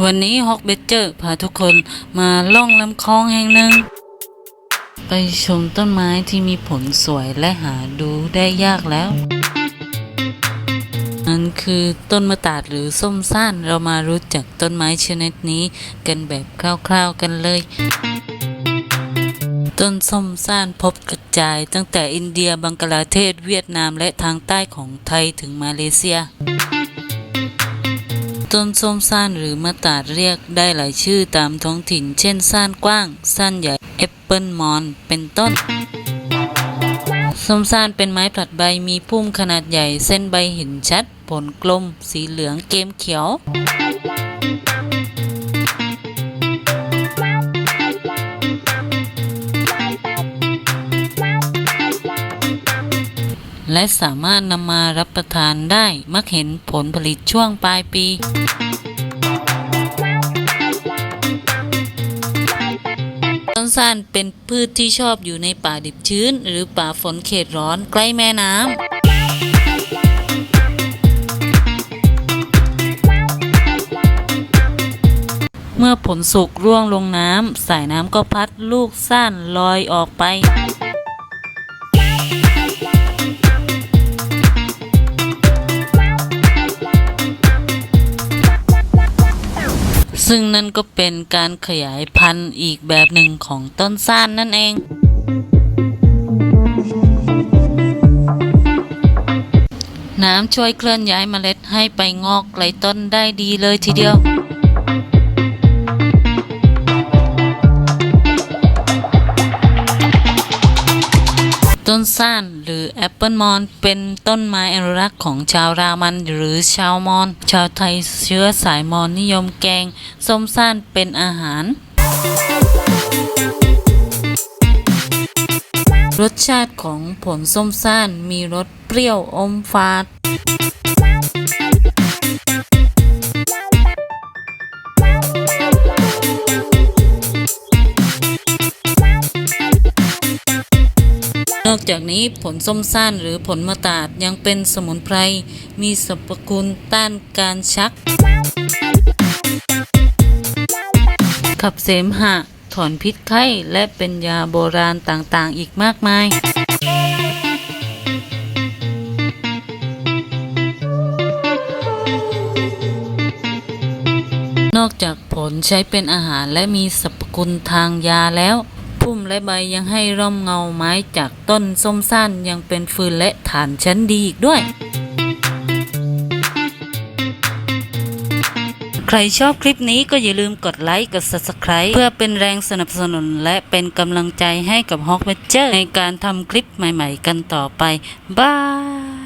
วันนี้ฮอกเบเจอร์พาทุกคนมาล่องลำคลองแห่งหนึ่ง ไปชมต้นไม้ที่มีผลสวยและหาดูได้ยากแล้ว นั่นคือต้นมะตาดหรือส้มซ่านเรามารู้จักต้นไม้ชนิดนี้กันแบบคร่าวๆกันเลย ต้นส้มซ่านพบกระจายตั้งแต่อินเดียบังกลาเทศเวียดนามและทางใต้ของไทยถึงมาเลเซีย ต้นส้มซ่านหรือมะตาดเรียกได้หลายชื่อตามท้องถิ่น เช่นซ่านกว้าง ซ่านใหญ่แอปเปิลมอน เป็นต้น ส้มซ่านเป็นไม้ผลัดใบมีพุ่มขนาดใหญ่ เส้นใบเห็นชัด ผลกลม สีเหลืองเกมเขียว และสามารถนำมารับประทานได้มักเห็นผลผลิตช่วงปลายปี ต้นซ่านเป็นพืชที่ชอบอยู่ในป่าดิบชื้น หรือป่าฝนเขตร้อนใกล้แม่น้ำเมื่อผลสุกร่วงลงน้ำ สายน้ำก็พัดลูกซ่านลอยออกไป ซึ่งนั่นก็เป็นการขยายพันธุ์อีกแบบหนึ่งของต้นซ่านนั่นเอง น้ำช่วยเคลื่อนย้ายเมล็ดให้ไปงอกไกลต้นได้ดีเลยทีเดียว ต้นซ่านหรือแอปเปิลมอนเป็นต้นไม้อนุรักษ์ของชาวรามันหรือชาวมอน ชาวไทยเชื้อสายมอนนิยมแกง ส้มซ่านเป็นอาหาร รสชาติของผลส้มซ่านมีรสเปรี้ยวอมฝาด อกจากนี้ผลส้มซ่านหรือผลมะตาดยังเป็นสมุนไพร มีสรรพคุณต้านการชัก ขับเสมหะ ถอนพิษไข้และเป็นยาโบราณต่างๆ อีกมากมายนอกจากผลใช้เป็นอาหารและมีสรรพคุณทางยาแล้ว พุ่มและใบยังให้ร่มเงาไม้จากต้นส้มซ่านยังเป็นฟืนและฐานชั้นดีอีกด้วย ใครชอบคลิปนี้ก็อย่าลืมกดไลค์กด Subscribe เพื่อเป็นแรงสนับสนุนและเป็นกำลังใจให้กับฮอกเวเจอร์ในการทำคลิปใหม่ๆกันต่อไป บาย